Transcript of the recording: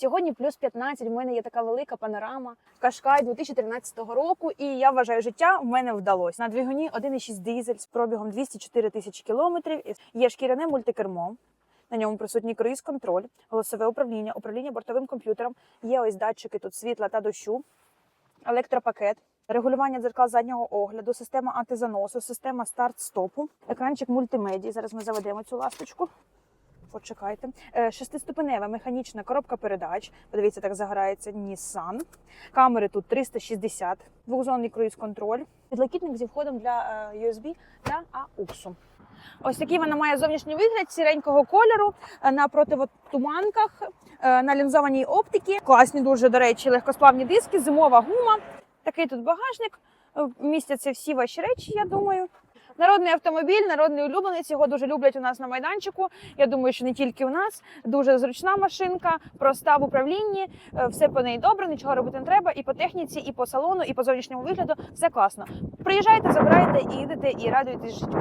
Сьогодні плюс 15, в мене є така велика панорама Кашкай 2013 року, і я вважаю, життя в мене вдалося. На двигуні 1,6 дизель з пробігом 204 тисячі кілометрів. Є шкіряне мультикермо. На ньому присутній круїз-контроль, голосове управління, управління бортовим комп'ютером. Є ось датчики тут світла та дощу, електропакет, регулювання дзеркал заднього огляду, система антизаносу, система старт-стопу, екранчик мультимедії. Зараз ми заведемо цю ласточку. Почекайте. Е, Шестиступенева механічна коробка передач. Подивіться, так загорається Nissan. Камери тут 360, двохзонний круїз-контроль, підлокітник зі входом для е, USB та AUX. Ось такий вона має зовнішній вигляд сіренького кольору е, на противотуманках, е, на лінзованій оптиці. Класні дуже, до речі, легкосплавні диски, зимова гума. Такий тут багажник. Е, Містяться всі ваші речі, я думаю. Народний автомобіль, народний улюбленець. Його дуже люблять у нас на майданчику. Я думаю, що не тільки у нас. Дуже зручна машинка, проста в управлінні. е, Все по неї добре, нічого робити не треба. І по техніці, і по салону, і по зовнішньому вигляду все класно. Приїжджайте, забирайте і їдете, і радуйтесь життю.